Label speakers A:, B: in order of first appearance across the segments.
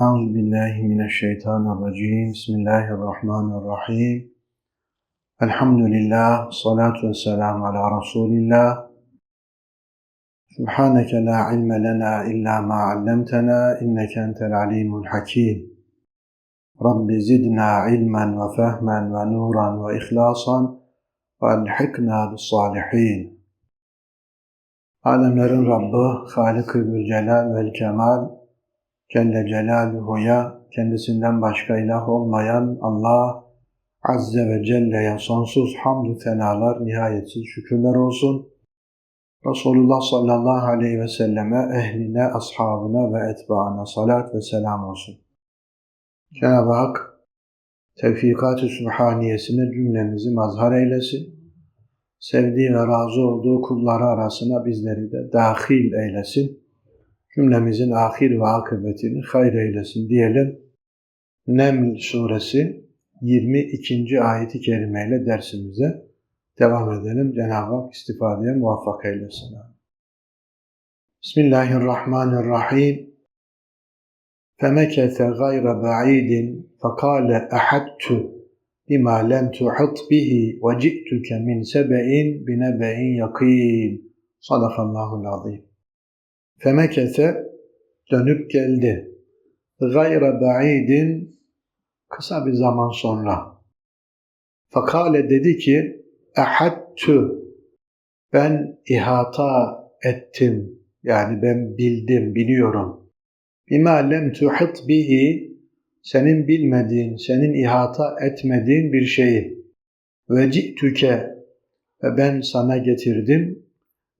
A: Euzu billahi mineşşeytanirracim. Bismillahirrahmanirrahim. Elhamdülillah, salatu ve selamu ala Resulillah. Subhaneke la ilme lena illa ma allamtena inneke entel alimul hakim. Rabbi zidna ilmen ve fehmen ve nuran ve ihlasan ve elhikna bis salihin. Alemlerin Rabbi, Halik-i Zülcelal ve Kemal, Celle Celaluhu'ya, kendisinden başka ilah olmayan Allah Azze ve Celle'ye sonsuz hamdü tenalar, nihayetsiz şükürler olsun. Resulullah sallallahu aleyhi ve selleme, ehline, ashabına ve etbaına salat ve selam olsun. Cenab-ı Hak, tevfikat-ı sübhaniyesine cümlemizi mazhar eylesin. Sevdiği ve razı olduğu kulları arasına bizleri de dahil eylesin cümlemizin ahir ve akıbetini hayır eylesin diyelim. Neml suresi 22. ayeti kerimeyle dersimize devam edelim. Cenab-ı Hak istifadeye muvaffak eylesin. Bismillahirrahmanirrahim. فَمَكَثَ غَيْرَ بَعِيدٍ فَقَالَ أَحَدْتُ بِمَا لَمْ تُحِطْ بِهِ وَجِئْتُكَ مِنْ سَبَئٍ بِنَبَئٍ يَقِينٍ Sadakallahu azim. Femekese dönüp geldi. Gayra ba'idin kısa bir zaman sonra. Fakale dedi ki ehattü ben ihata ettim. Yani ben bildim, biliyorum. Bima lem tuhit bihi senin bilmediğin, senin ihata etmediğin bir şeyi. Ve ci'tüke ve ben sana getirdim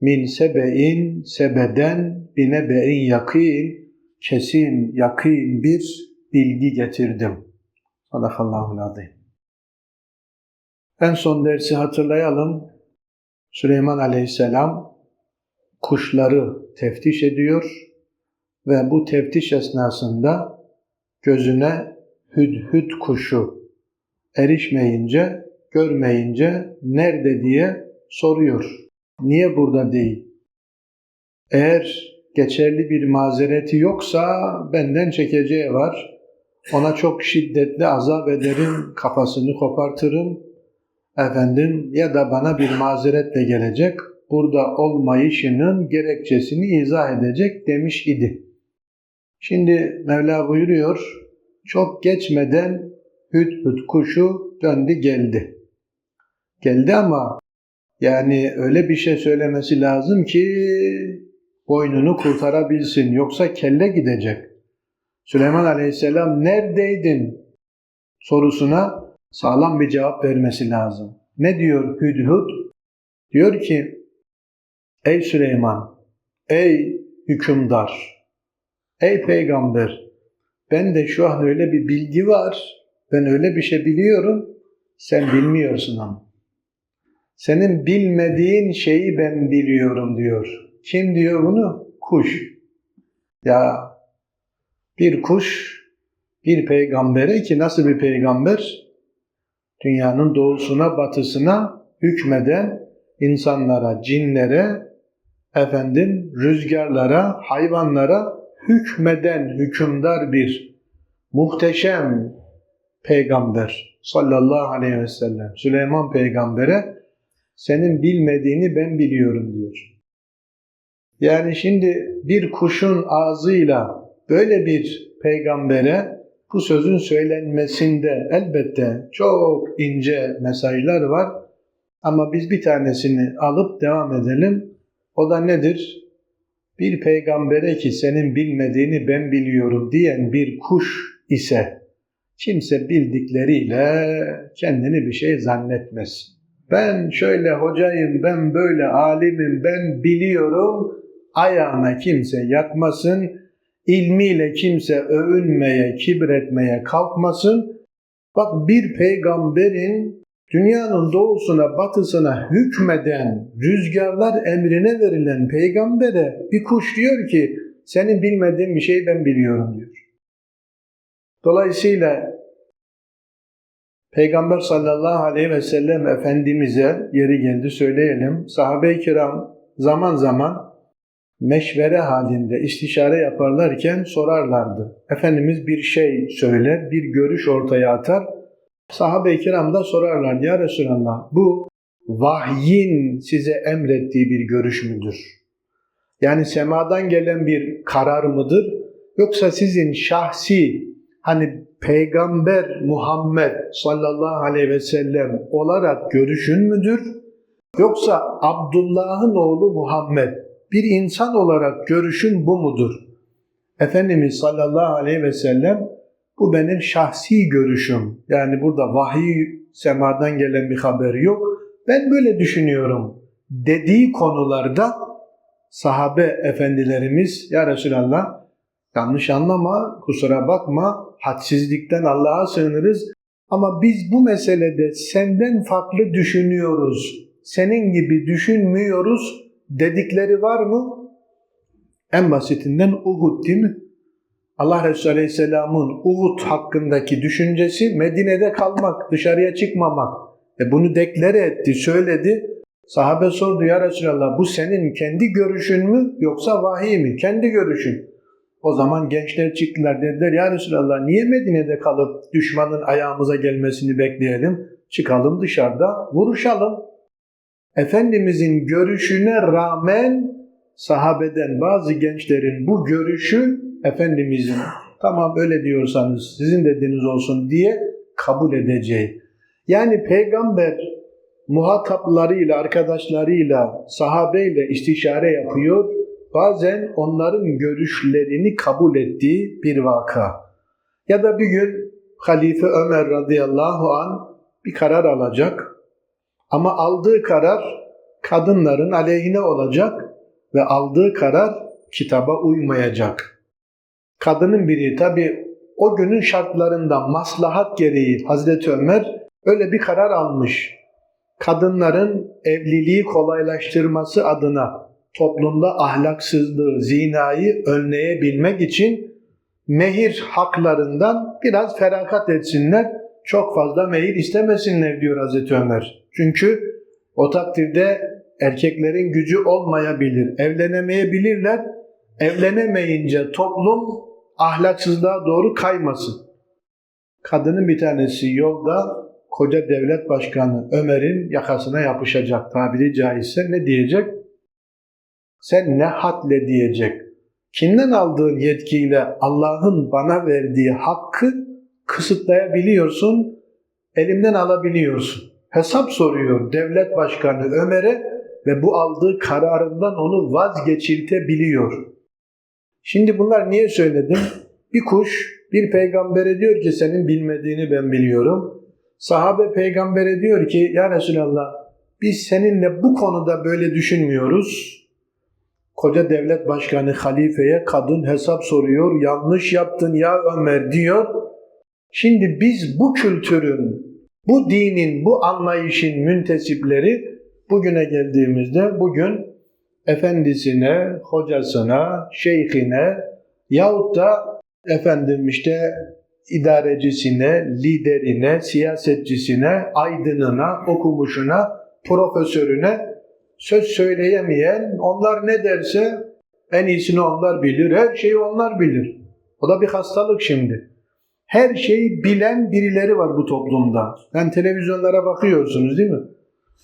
A: min sebe'in sebeden binebe'in yakin kesin, yakin bir bilgi getirdim. Sadakallahu azim. En son dersi hatırlayalım. Süleyman aleyhisselam kuşları teftiş ediyor ve bu teftiş esnasında gözüne hüdhüd kuşu erişmeyince, görmeyince nerede diye soruyor. Niye burada değil? Eğer geçerli bir mazereti yoksa benden çekeceği var. Ona çok şiddetli azap ederim, kafasını kopartırım. Efendim ya da bana bir mazeretle gelecek, burada olmayışının gerekçesini izah edecek demiş idi. Şimdi Mevla buyuruyor, çok geçmeden hüt hüt kuşu döndü geldi. Geldi ama yani öyle bir şey söylemesi lazım ki boynunu kurtarabilsin. Yoksa kelle gidecek. Süleyman Aleyhisselam neredeydin sorusuna sağlam bir cevap vermesi lazım. Ne diyor Hüdhud? Diyor ki Ey Süleyman, ey hükümdar, ey peygamber ben de şu an öyle bir bilgi var. Ben öyle bir şey biliyorum. Sen bilmiyorsun ama. Senin bilmediğin şeyi ben biliyorum diyor. Kim diyor bunu? Kuş. Ya bir kuş bir peygambere ki nasıl bir peygamber? Dünyanın doğusuna batısına hükmeden insanlara, cinlere, efendim rüzgarlara, hayvanlara hükmeden hükümdar bir muhteşem peygamber sallallahu aleyhi ve sellem. Süleyman peygambere senin bilmediğini ben biliyorum diyor. Yani şimdi bir kuşun ağzıyla böyle bir peygambere bu sözün söylenmesinde elbette çok ince mesajlar var. Ama biz bir tanesini alıp devam edelim. O da nedir? Bir peygambere ki senin bilmediğini ben biliyorum diyen bir kuş ise kimse bildikleriyle kendini bir şey zannetmesin ben şöyle hocayım, ben böyle alimim, ben biliyorum, ayağına kimse yatmasın, ilmiyle kimse övünmeye, kibretmeye kalkmasın. Bak bir peygamberin dünyanın doğusuna, batısına hükmeden, rüzgarlar emrine verilen peygambere bir kuş diyor ki, senin bilmediğin bir şeyi ben biliyorum diyor. Dolayısıyla Peygamber sallallahu aleyhi ve sellem Efendimiz'e yeri geldi söyleyelim. Sahabe-i kiram zaman zaman meşvere halinde istişare yaparlarken sorarlardı. Efendimiz bir şey söyler, bir görüş ortaya atar. Sahabe-i kiram da sorarlar ya Resulallah bu vahyin size emrettiği bir görüş müdür? Yani semadan gelen bir karar mıdır? Yoksa sizin şahsi hani Peygamber Muhammed sallallahu aleyhi ve sellem olarak görüşün müdür? Yoksa Abdullah'ın oğlu Muhammed bir insan olarak görüşün bu mudur? Efendimiz sallallahu aleyhi ve sellem bu benim şahsi görüşüm. Yani burada vahiy semadan gelen bir haber yok. Ben böyle düşünüyorum dediği konularda sahabe efendilerimiz ya Resulallah yanlış anlama, kusura bakma, hadsizlikten Allah'a sığınırız. Ama biz bu meselede senden farklı düşünüyoruz, senin gibi düşünmüyoruz dedikleri var mı? En basitinden Uhud değil mi? Allah Resulü Aleyhisselam'ın Uhud hakkındaki düşüncesi Medine'de kalmak, dışarıya çıkmamak. E bunu deklare etti, söyledi. Sahabe sordu ya Resulallah bu senin kendi görüşün mü yoksa vahiy mi? Kendi görüşün. O zaman gençler çıktılar dediler ya Resulallah niye Medine'de kalıp düşmanın ayağımıza gelmesini bekleyelim? Çıkalım dışarıda vuruşalım. Efendimizin görüşüne rağmen sahabeden bazı gençlerin bu görüşü Efendimizin tamam öyle diyorsanız sizin dediğiniz olsun diye kabul edeceği. Yani peygamber muhataplarıyla, arkadaşlarıyla, sahabeyle istişare yapıyor. Bazen onların görüşlerini kabul ettiği bir vaka. Ya da bir gün Halife Ömer radıyallahu an bir karar alacak. Ama aldığı karar kadınların aleyhine olacak ve aldığı karar kitaba uymayacak. Kadının biri tabi o günün şartlarında maslahat gereği Hazreti Ömer öyle bir karar almış. Kadınların evliliği kolaylaştırması adına toplumda ahlaksızlığı, zinayı önleyebilmek için mehir haklarından biraz feragat etsinler, çok fazla mehir istemesinler diyor Hazreti Ömer. Çünkü o takdirde erkeklerin gücü olmayabilir, evlenemeyebilirler. Evlenemeyince toplum ahlaksızlığa doğru kaymasın. Kadının bir tanesi yolda koca devlet başkanı Ömer'in yakasına yapışacak tabiri caizse ne diyecek? Sen ne hadle diyecek. Kimden aldığın yetkiyle Allah'ın bana verdiği hakkı kısıtlayabiliyorsun, elimden alabiliyorsun. Hesap soruyor devlet başkanı Ömer'e ve bu aldığı kararından onu vazgeçirtebiliyor. Şimdi bunlar niye söyledim? Bir kuş bir peygambere diyor ki senin bilmediğini ben biliyorum. Sahabe peygambere diyor ki ya Resulallah biz seninle bu konuda böyle düşünmüyoruz. Koca devlet başkanı halifeye kadın hesap soruyor. Yanlış yaptın ya Ömer diyor. Şimdi biz bu kültürün, bu dinin, bu anlayışın müntesipleri bugüne geldiğimizde bugün efendisine, hocasına, şeyhine yahut da efendim işte idarecisine, liderine, siyasetçisine, aydınına, okumuşuna, profesörüne söz söyleyemeyen, onlar ne derse en iyisini onlar bilir, her şeyi onlar bilir. O da bir hastalık şimdi. Her şeyi bilen birileri var bu toplumda. Yani televizyonlara bakıyorsunuz değil mi?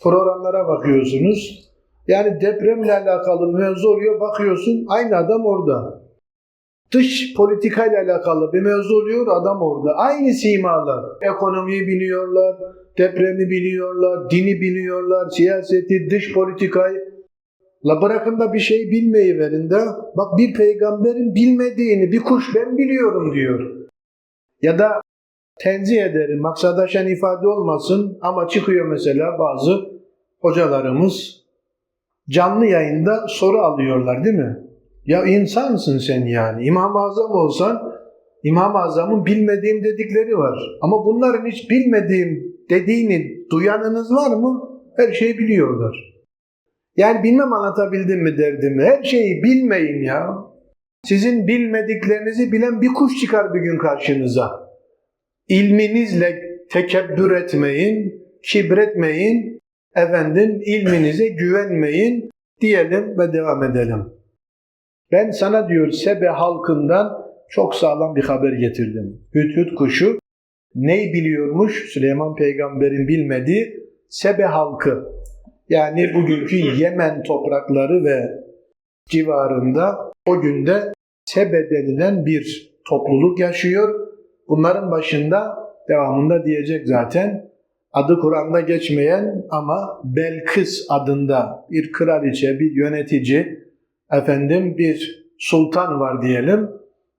A: Programlara bakıyorsunuz. Yani depremle alakalı mevzu oluyor, bakıyorsun aynı adam orada. Dış politikayla alakalı bir mevzu oluyor, adam orada. Aynı simalar. Ekonomiyi biliyorlar, depremi biliyorlar, dini biliyorlar, siyaseti, dış politikayı. La bırakın da bir şey bilmeyi verin de. Bak bir peygamberin bilmediğini bir kuş ben biliyorum diyor. Ya da tenzih ederim, maksadaşan ifade olmasın ama çıkıyor mesela bazı hocalarımız canlı yayında soru alıyorlar değil mi? Ya insansın sen yani. İmam-ı Azam olsan İmam-ı Azam'ın bilmediğim dedikleri var. Ama bunların hiç bilmediğim dediğini duyanınız var mı? Her şeyi biliyorlar. Yani bilmem anlatabildim mi derdimi. Her şeyi bilmeyin ya. Sizin bilmediklerinizi bilen bir kuş çıkar bir gün karşınıza. İlminizle tekebbür etmeyin, kibretmeyin, efendim ilminize güvenmeyin diyelim ve devam edelim. Ben sana diyor Sebe halkından çok sağlam bir haber getirdim. Hüdhüd kuşu neyi biliyormuş? Süleyman peygamberin bilmediği Sebe halkı. Yani bugünkü Yemen toprakları ve civarında o günde Sebe denilen bir topluluk yaşıyor. Bunların başında devamında diyecek zaten adı Kur'an'da geçmeyen ama Belkıs adında bir kraliçe, bir yönetici, efendim bir sultan var diyelim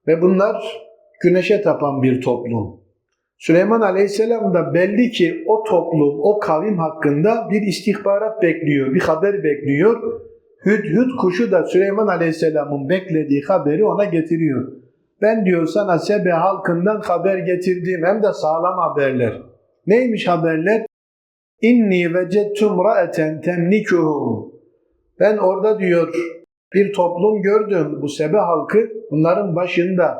A: ve bunlar güneşe tapan bir toplum. Süleyman Aleyhisselam da belli ki o toplum, o kavim hakkında bir istihbarat bekliyor, bir haber bekliyor. Hüdhüd kuşu da Süleyman Aleyhisselam'ın beklediği haberi ona getiriyor. Ben diyor sana Sebe halkından haber getirdim hem de sağlam haberler. Neymiş haberler? İnni vecettum ra'eten temlikuhum. Ben orada diyor bir toplum gördüm bu Sebe halkı bunların başında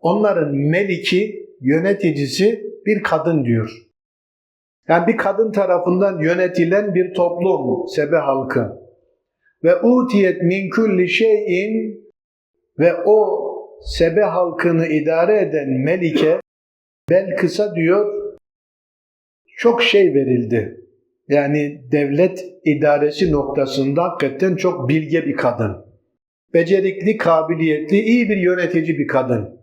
A: onların meliki yöneticisi bir kadın diyor. Yani bir kadın tarafından yönetilen bir toplum Sebe halkı. Ve utiyet min kulli şeyin ve o Sebe halkını idare eden Melike Belkıs'a diyor çok şey verildi. Yani devlet idaresi noktasında hakikaten çok bilge bir kadın. Becerikli, kabiliyetli, iyi bir yönetici bir kadın.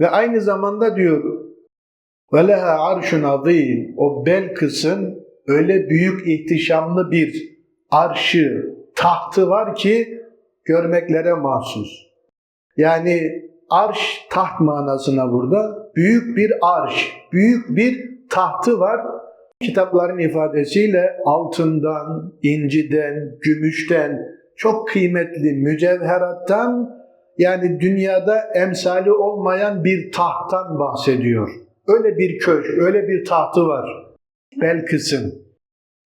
A: Ve aynı zamanda diyor ve leha arşun azim. O Belkıs'ın öyle büyük ihtişamlı bir arşı, tahtı var ki görmeklere mahsus. Yani arş taht manasına burada büyük bir arş, büyük bir tahtı var. Kitapların ifadesiyle altından, inciden, gümüşten, çok kıymetli mücevherattan yani dünyada emsali olmayan bir tahttan bahsediyor. Öyle bir köşk, öyle bir tahtı var. Belkıs'ın.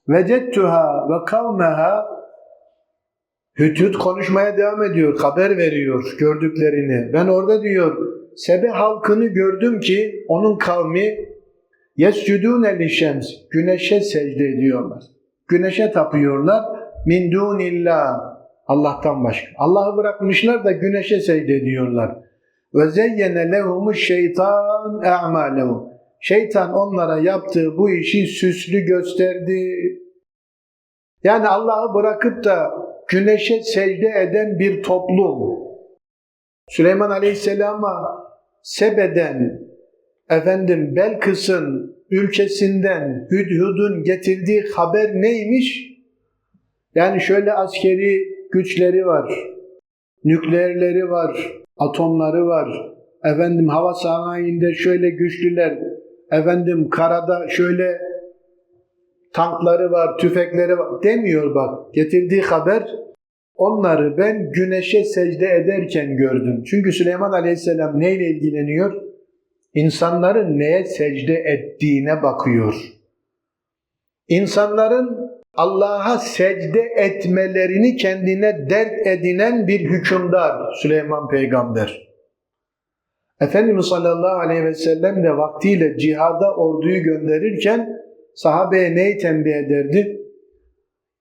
A: Vecettuha ve kavmeha Hütüt konuşmaya devam ediyor, haber veriyor gördüklerini. Ben orada diyor, Sebe halkını gördüm ki onun kavmi yescudûne lişems, güneşe secde ediyorlar. Güneşe tapıyorlar. Min dunillah, Allah'tan başka. Allah'ı bırakmışlar da güneşe secde ediyorlar. Ve zeyyene lehumu şeytan a'malehum. Şeytan onlara yaptığı bu işi süslü gösterdi. Yani Allah'ı bırakıp da güneşe secde eden bir toplum. Süleyman Aleyhisselam'a Sebe'den, efendim Belkıs'ın ülkesinden Hüdhüd'ün getirdiği haber neymiş? Yani şöyle askeri güçleri var, nükleerleri var, atomları var, efendim hava sanayinde şöyle güçlüler, efendim karada şöyle tankları var, tüfekleri var demiyor bak. Getirdiği haber onları ben güneşe secde ederken gördüm. Çünkü Süleyman Aleyhisselam neyle ilgileniyor? İnsanların neye secde ettiğine bakıyor. İnsanların Allah'a secde etmelerini kendine dert edinen bir hükümdar Süleyman peygamber. Efendimiz sallallahu aleyhi ve sellem de vaktiyle cihada orduyu gönderirken sahabeye neyi tembih ederdi?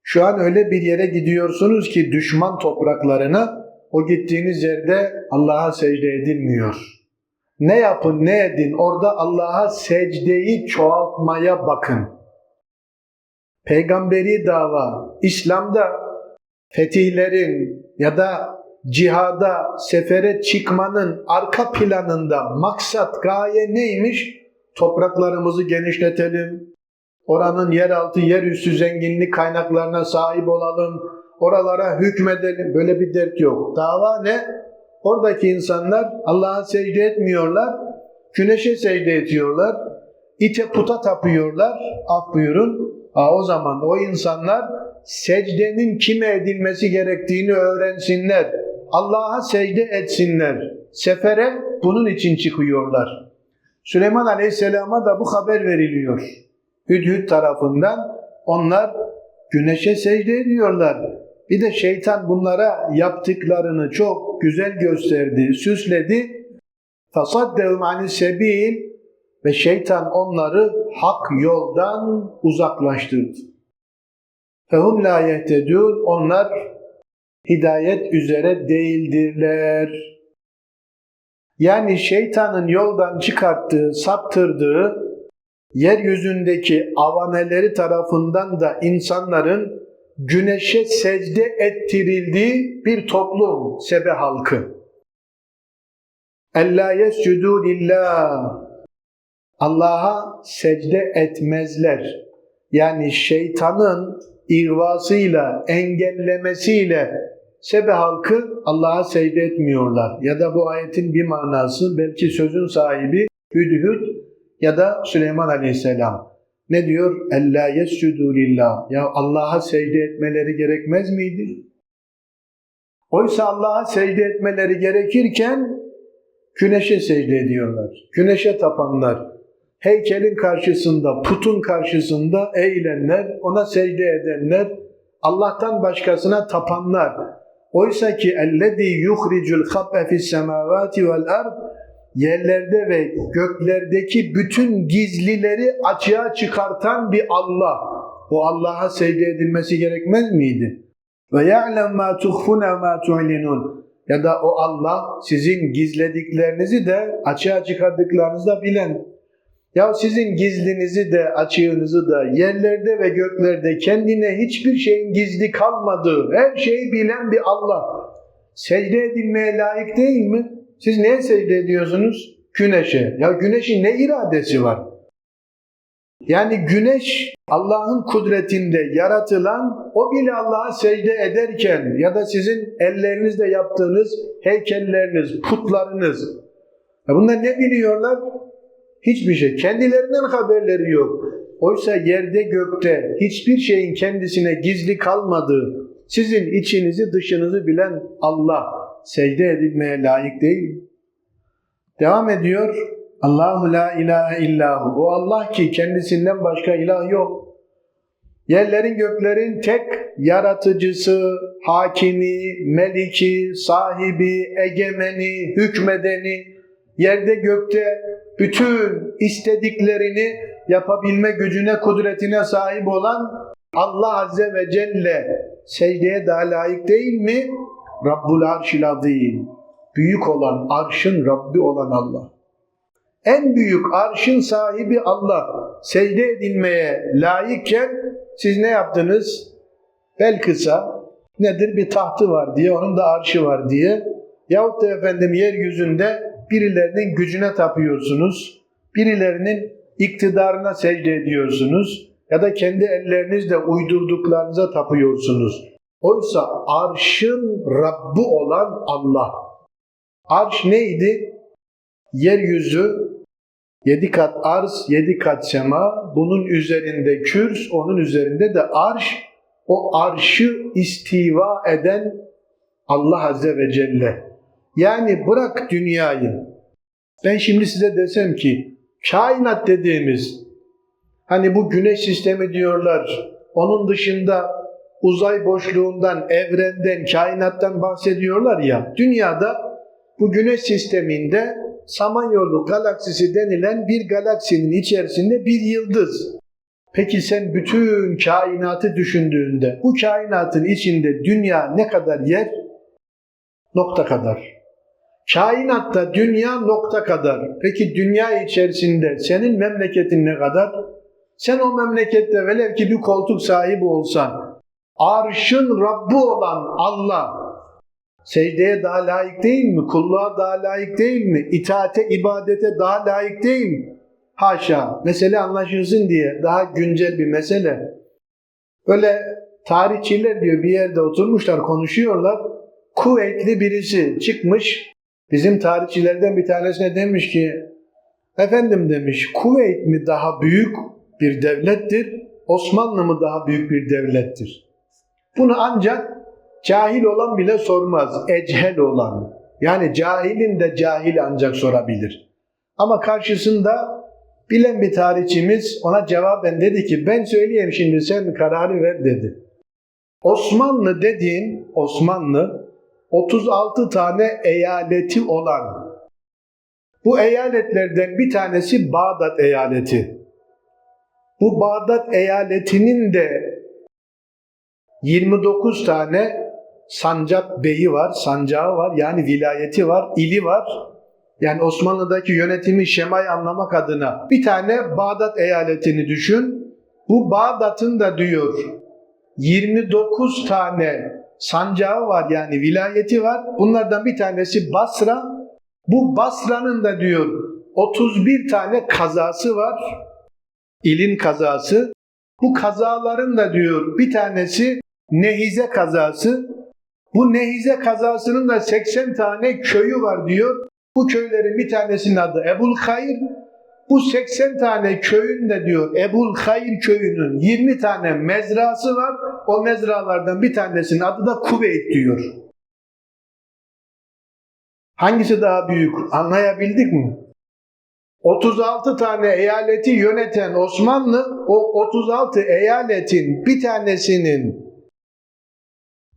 A: Şu an öyle bir yere gidiyorsunuz ki düşman topraklarına o gittiğiniz yerde Allah'a secde edilmiyor. Ne yapın ne edin orada Allah'a secdeyi çoğaltmaya bakın. Peygamberi dava, İslam'da fetihlerin ya da cihada, sefere çıkmanın arka planında maksat, gaye neymiş? Topraklarımızı genişletelim, oranın yeraltı, yerüstü zenginlik kaynaklarına sahip olalım, oralara hükmedelim. Böyle bir dert yok. Dava ne? Oradaki insanlar Allah'a secde etmiyorlar, güneşe secde ediyorlar, ite puta tapıyorlar, af buyurun. Ha, o zaman o insanlar secdenin kime edilmesi gerektiğini öğrensinler. Allah'a secde etsinler. Sefere bunun için çıkıyorlar. Süleyman Aleyhisselam'a da bu haber veriliyor. Hüdhüd tarafından onlar güneşe secde ediyorlar. Bir de şeytan bunlara yaptıklarını çok güzel gösterdi, süsledi. Fasaddehum anis sebil ve şeytan onları hak yoldan uzaklaştırdı. Fehum la yehtedûn onlar hidayet üzere değildirler. Yani şeytanın yoldan çıkarttığı, saptırdığı, yeryüzündeki avaneleri tarafından da insanların güneşe secde ettirildiği bir toplum, Sebe halkı. Ella yescudu lillah. Allah'a secde etmezler. Yani şeytanın ihvasıyla, engellemesiyle Sebe halkı Allah'a secde etmiyorlar. Ya da bu ayetin bir manası belki sözün sahibi Hüdhüd ya da Süleyman Aleyhisselam. Ne diyor? Ella yescudu lillah. Ya Allah'a secde etmeleri gerekmez miydi? Oysa Allah'a secde etmeleri gerekirken güneşe secde ediyorlar. Güneşe tapanlar, heykelin karşısında, putun karşısında eğilenler, ona secde edenler, Allah'tan başkasına tapanlar. Oysa ki ellezî yuhricul habbe fis semâvâti vel ard yerlerde ve göklerdeki bütün gizlileri açığa çıkartan bir Allah. O Allah'a secde edilmesi gerekmez miydi? Ve ya'lem ma tuhfuna ma tu'linun. Ya da o Allah sizin gizlediklerinizi de açığa çıkardıklarınızı da bilen. Ya sizin gizlinizi de açığınızı da yerlerde ve göklerde kendine hiçbir şeyin gizli kalmadığı, her şeyi bilen bir Allah. Secde edilmeye layık değil mi? Siz neye secde ediyorsunuz? Güneşe. Ya güneşin ne iradesi var? Yani güneş Allah'ın kudretinde yaratılan o bile Allah'a secde ederken ya da sizin ellerinizle yaptığınız heykelleriniz, putlarınız. Ya bunlar ne biliyorlar? Hiçbir şey. Kendilerinden haberleri yok. Oysa yerde gökte hiçbir şeyin kendisine gizli kalmadığı, sizin içinizi dışınızı bilen Allah secde edilmeye layık değil. Devam ediyor. Allahu la ilahe illahu. O Allah ki kendisinden başka ilah yok. Yerlerin göklerin tek yaratıcısı, hakimi, meliki, sahibi, egemeni, hükmedeni, yerde gökte bütün istediklerini yapabilme gücüne, kudretine sahip olan Allah Azze ve Celle secdeye daha layık değil mi? Rabbul Arşil Azim. Büyük olan, arşın Rabbi olan Allah. En büyük arşın sahibi Allah. Secde edilmeye layıkken siz ne yaptınız? Bel kısa nedir bir tahtı var diye, onun da arşı var diye. Yahut da efendim yeryüzünde birilerinin gücüne tapıyorsunuz. Birilerinin iktidarına secde ediyorsunuz. Ya da kendi ellerinizle uydurduklarınıza tapıyorsunuz. Oysa arşın Rabbi olan Allah. Arş neydi? Yeryüzü, yedi kat arz, yedi kat sema, bunun üzerinde kürs, onun üzerinde de arş, o arşı istiva eden Allah Azze ve Celle. Yani bırak dünyayı. Ben şimdi size desem ki, kainat dediğimiz, hani bu güneş sistemi diyorlar, onun dışında uzay boşluğundan, evrenden, kainattan bahsediyorlar ya, dünyada bu güneş sisteminde Samanyolu galaksisi denilen bir galaksinin içerisinde bir yıldız. Peki sen bütün kainatı düşündüğünde bu kainatın içinde dünya ne kadar yer? Nokta kadar. Kainatta dünya nokta kadar. Peki dünya içerisinde senin memleketin ne kadar? Sen o memlekette velev ki bir koltuk sahibi olsan, arşın Rabbi olan Allah, secdeye daha layık değil mi? Kulluğa daha layık değil mi? İtaate, ibadete daha layık değil mi? Haşa. Mesele anlaşılsın diye daha güncel bir mesele. Böyle tarihçiler diyor bir yerde oturmuşlar konuşuyorlar. Kuvvetli birisi çıkmış. Bizim tarihçilerden bir tanesine demiş ki efendim demiş Kuveyt mi daha büyük bir devlettir? Osmanlı mı daha büyük bir devlettir? Bunu ancak cahil olan bile sormaz. Echel olan. Yani cahilin de cahil ancak sorabilir. Ama karşısında bilen bir tarihçimiz ona cevaben dedi ki ben söyleyeyim şimdi sen kararı ver dedi. Osmanlı dediğin Osmanlı 36 tane eyaleti olan bu eyaletlerden bir tanesi Bağdat eyaleti. Bu Bağdat eyaletinin de 29 tane sancak beyi var, sancağı var, yani vilayeti var, ili var. Yani Osmanlı'daki yönetimi şemayı anlamak adına bir tane Bağdat eyaletini düşün. Bu Bağdat'ın da diyor 29 tane sancağı var yani vilayeti var. Bunlardan bir tanesi Basra. Bu Basra'nın da diyor 31 tane kazası var. İlin kazası. Bu kazaların da diyor bir tanesi Nehize kazası. Bu Nehize kazasının da 80 tane köyü var diyor. Bu köylerin bir tanesinin adı Ebul Hayr. Bu 80 tane köyün de diyor Ebul Hayr köyünün 20 tane mezrası var. O mezralardan bir tanesinin adı da Kuveyt diyor. Hangisi daha büyük? Anlayabildik mi? 36 tane eyaleti yöneten Osmanlı o 36 eyaletin bir tanesinin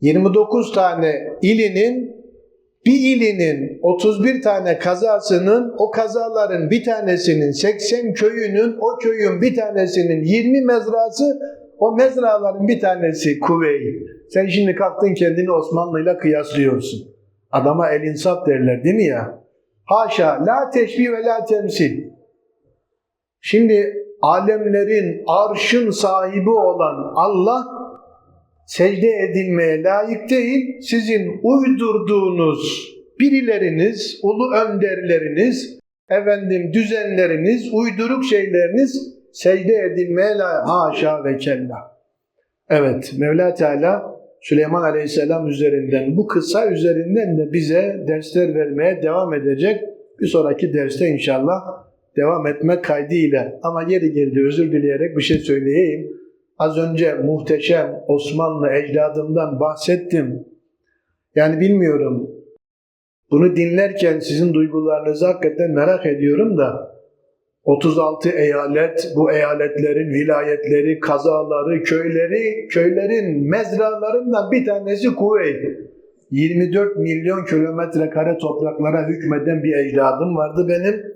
A: 29 tane ilinin bir ilinin 31 tane kazasının o kazaların bir tanesinin 80 köyünün o köyün bir tanesinin 20 mezrası o mezraların bir tanesi Kuveyt. Sen şimdi kalktın kendini Osmanlı'yla kıyaslıyorsun. Adama el insaf derler değil mi ya? Haşa, la teşbih ve la temsil. Şimdi alemlerin arşın sahibi olan Allah secde edilmeye layık değil, sizin uydurduğunuz birileriniz, ulu önderleriniz, efendim düzenleriniz, uyduruk şeyleriniz secde edilmeye layık. Haşa ve kella. Evet, Mevla Teala Süleyman Aleyhisselam üzerinden, bu kısa üzerinden de bize dersler vermeye devam edecek. Bir sonraki derste inşallah devam etmek kaydıyla. Ama yeri geldi özür dileyerek bir şey söyleyeyim. Az önce muhteşem Osmanlı ecdadımdan bahsettim. Yani bilmiyorum. Bunu dinlerken sizin duygularınızı hakikaten merak ediyorum da 36 eyalet, bu eyaletlerin vilayetleri, kazaları, köyleri, köylerin mezralarından bir tanesi Kuveyt. 24 milyon kilometre kare topraklara hükmeden bir ecdadım vardı benim.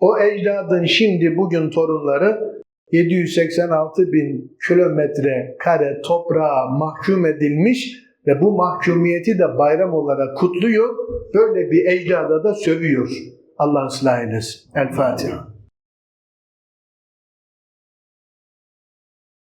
A: O ecdadın şimdi bugün torunları 786 bin kilometre kare toprağa mahkum edilmiş ve bu mahkumiyeti de bayram olarak kutluyor. Böyle bir ecdada da sövüyor. Allah ıslah eylesin. El Fatiha.